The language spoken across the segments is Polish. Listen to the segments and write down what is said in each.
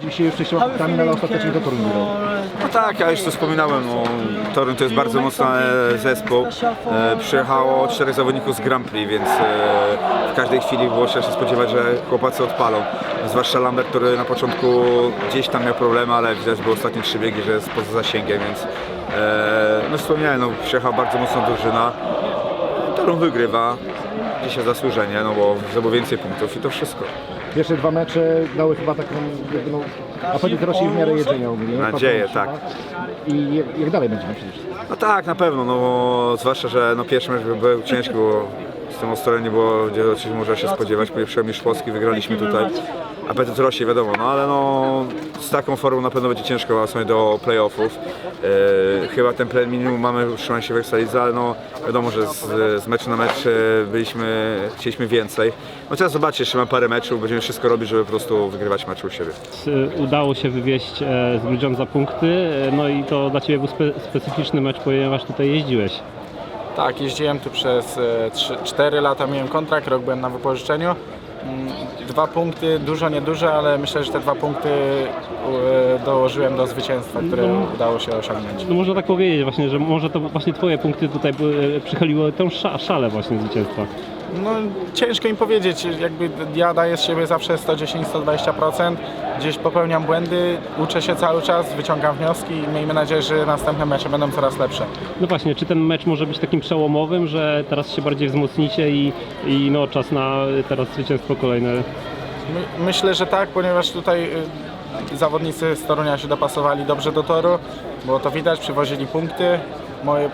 Dzisiaj wcześniej punktami, no, ale ostatecznie do Toruń wygrał. No tak, ja już to wspominałem, no, Torun to jest bardzo mocny e, zespół. E, przyjechało czterech zawodników z Grand Prix, więc e, w każdej chwili było się spodziewać, że chłopacy odpalą. Zwłaszcza Lambert, który na początku gdzieś tam miał problemy, ale widać było ostatnie trzy biegi, że jest poza zasięgiem, więc e, no wspomniałem, no, przyjechała bardzo mocna drużyna. Torun wygrywa, dzisiaj zasłużenie, no bo zdobył więcej punktów i to wszystko. Pierwsze dwa mecze dały chyba taką, jakby, no, apetyt rośnie w miarę jedzenia ogólnie. nie? Nadzieję, się, I jak, jak dalej będziemy przecież? No tak, na pewno, no zwłaszcza, że no pierwszy mecz był- był ciężki, bo z tym Ostrolem nie było, gdzie można się spodziewać, pierwszy mistrz Polski wygraliśmy tutaj, apetyt rośnie, wiadomo, no ale no z taką formą na pewno będzie ciężko właśnie do playoffów. E, chyba ten play minimum mamy utrzymać się w Ekstralidze, ale no wiadomo, że z, z meczu na mecz e, byliśmy, chcieliśmy więcej. No teraz zobaczyć, jeszcze mam parę meczów, będziemy wszystko robić, żeby po prostu wygrywać mecze u siebie. Udało się wywieźć e, z Bridge'em za punkty, e, no i to dla Ciebie był spe, specyficzny mecz, ponieważ tutaj jeździłeś. Tak, jeździłem tu przez e, 3, 4 lata, miałem kontrakt, rok byłem na wypożyczeniu. Mm, Dwa punkty, dużo, nieduże, ale myślę, że te dwa punkty e, dołożyłem do zwycięstwa, które udało się osiągnąć. No można tak powiedzieć właśnie, że może to właśnie Twoje punkty tutaj były- przychyliły tę sza, szalę właśnie zwycięstwa. No, ciężko im powiedzieć, jakby ja daję z siebie zawsze 110-120%, gdzieś popełniam błędy, uczę się cały czas, wyciągam wnioski i miejmy nadzieję, że następne mecze będą coraz lepsze. No właśnie, czy ten mecz może być takim przełomowym, że teraz się bardziej wzmocnicie i, i no czas na teraz zwycięstwo kolejne? My, myślę, że tak, ponieważ tutaj y, zawodnicy z Torunia się dopasowali dobrze do toru, było to widać, przywozili punkty. Moje,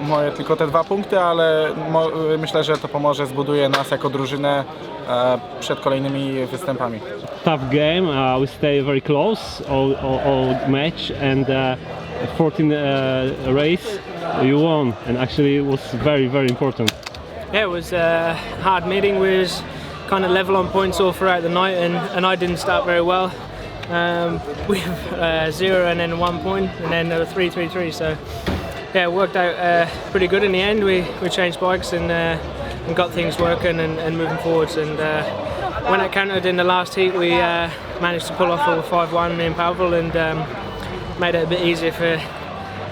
moje tylko te dwa punkty, ale mo, myślę, że to pomoże, zbuduje nas jako drużynę e, przed kolejnymi występami. Tough game, uh, we stay very close all, all, all match and uh, 14 uh, race you won and actually it was very very important. Yeah, it was a hard meeting. We was kind of level on points all throughout the night, and, and I didn't start very well. Um, we uh, zero and then one point, and then uh, three, three, three. So yeah, it worked out uh, pretty good in the end. We we changed bikes and uh, and got things working and, and moving forwards. And uh, when it counted in the last heat, we uh, managed to pull off a five-one me and Pavel, and um, made it a bit easier for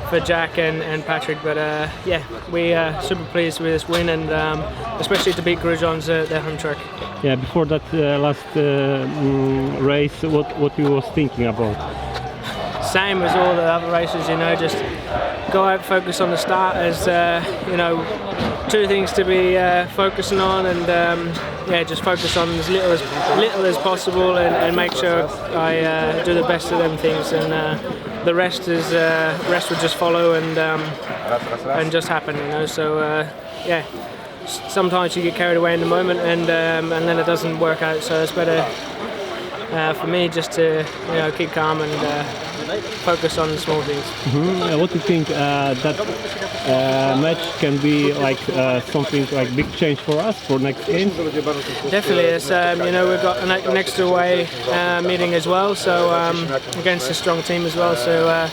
for Jack and, and Patrick. But uh, yeah, we are super pleased with this win and um, especially to beat Grujon's uh, their home track. Yeah, before that uh, last uh, mm, race, what what you was thinking about? Same as all the other races, you know, just go out, focus on the start as uh, you know, two things to be uh, focusing on, and um, yeah, just focus on as little as little as possible, and, and make sure I uh, do the best of them things, and uh, the rest is uh, rest would just follow and um, and just happen, you know. So uh, yeah, sometimes you get carried away in the moment, and um, and then it doesn't work out. So it's better uh, for me just to you know keep calm and uh, focus on the small things. Uh, what do you think uh, that uh, match can be like uh, something like big change for us for next game? Definitely, it's um, you know we've got an, extra away uh, meeting as well, so um, against a strong team as well. So uh,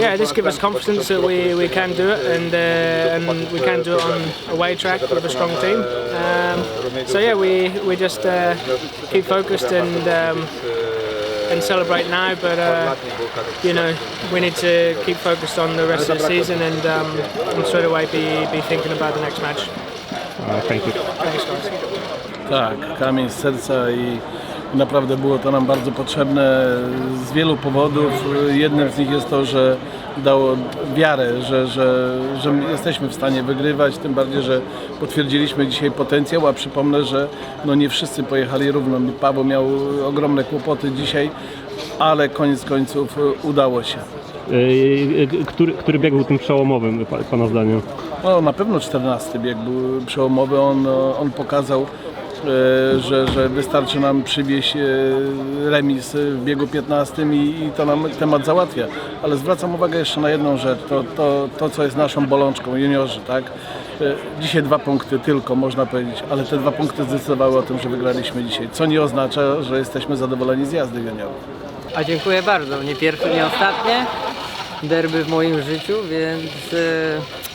yeah, this gives us confidence that we, we can do it and uh, and we can do it on a away track with a strong team. Um, so yeah, we we just uh, keep focused and. Um, and celebrate now, but uh, you know we need to keep focused on the rest of the season and, um, and straight away be, be thinking about the next match. Uh, thank you. Thanks, guys. Tak, kamień z serca i naprawdę było to nam bardzo potrzebne z wielu powodów. Jednym z nich jest to, że dało wiarę, że, że, że jesteśmy w stanie wygrywać, tym bardziej, że potwierdziliśmy dzisiaj potencjał, a przypomnę, że no nie wszyscy pojechali równo. Paweł miał ogromne kłopoty dzisiaj, ale koniec końców udało się. Y, y, Który, który bieg był tym przełomowym, pa- Pana zdaniem? No, na pewno 14 bieg był przełomowy. On, on pokazał, e, że, że wystarczy nam przywieźć e, remis w biegu 15 i, i to nam temat załatwia. Ale zwracam uwagę jeszcze na jedną rzecz, to, to, to co jest naszą bolączką, juniorzy, tak? E, Dzisiaj dwa punkty tylko, można powiedzieć, ale te dwa punkty zdecydowały o tym, że wygraliśmy dzisiaj, co nie oznacza, że jesteśmy zadowoleni z jazdy juniorów. A dziękuję bardzo. Nie pierwsze, nie ostatnie derby w moim życiu, więc e,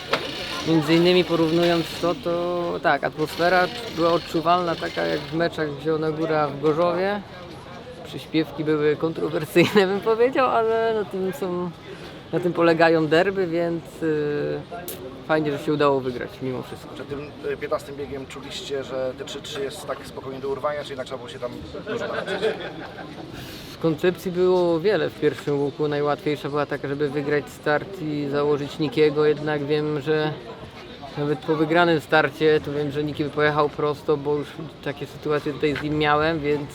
między innymi porównując to, to tak, atmosfera była odczuwalna taka jak w meczach Zielona Góra w Gorzowie. przyśpiewki były kontrowersyjne bym powiedział, ale na tym są, na tym polegają derby, więc y, fajnie, że się udało wygrać mimo wszystko. Przed tym e, 15 biegiem czuliście, że te 3-3 jest tak spokojnie do urwania, czy jednak trzeba było się tam dużo namęczyć? W koncepcji było wiele w pierwszym łuku. Najłatwiejsza była taka, żeby wygrać start i założyć Nikiego, jednak wiem, że nawet po wygranym starcie, to wiem, że Niki by pojechał prosto, bo już takie sytuacje tutaj z nim miałem, więc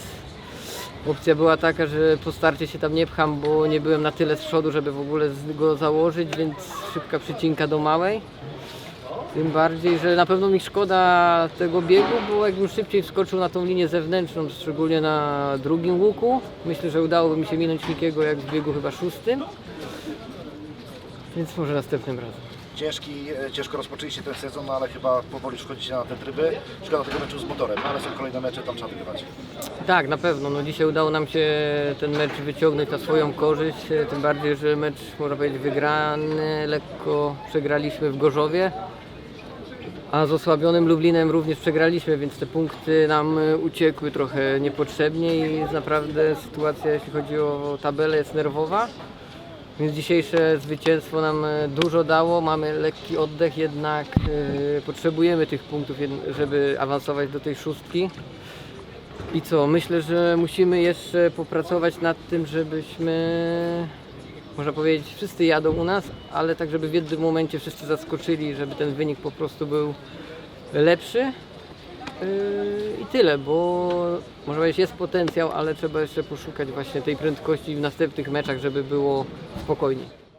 opcja była taka, że po starcie się tam nie pcham, bo nie byłem na tyle z przodu, żeby w ogóle go założyć, więc szybka przycinka do małej. Tym bardziej, że na pewno mi szkoda tego biegu, bo jakbym szybciej wskoczył na tą linię zewnętrzną, szczególnie na drugim łuku, myślę, że udałoby mi się minąć Nikiego jak w biegu chyba szóstym. Więc może następnym razem. Ciężki, e, ciężko rozpoczęliście ten sezon, no ale chyba powoli wchodzicie na te tryby. Szkoda tego meczu z motorem, no ale są kolejne mecze, tam trzeba wygrywać. Tak, na pewno. No, dzisiaj udało nam się ten mecz wyciągnąć na swoją korzyść. e, Tym bardziej, że mecz, można powiedzieć, wygrany. Lekko przegraliśmy w Gorzowie. A z osłabionym Lublinem również przegraliśmy, więc te punkty nam e, uciekły trochę niepotrzebnie i naprawdę sytuacja, jeśli chodzi o tabelę, jest nerwowa. Więc dzisiejsze zwycięstwo nam e, dużo dało. Mamy lekki oddech, jednak e, potrzebujemy tych punktów, żeby awansować do tej szóstki. I co? Myślę, że musimy jeszcze popracować nad tym, żebyśmy, można powiedzieć, wszyscy jadą u nas, ale tak, żeby w jednym momencie wszyscy zaskoczyli, żeby ten wynik po prostu był lepszy. Yy, I tyle, bo można powiedzieć, jest potencjał, ale trzeba jeszcze poszukać właśnie tej prędkości w następnych meczach, żeby było spokojniej.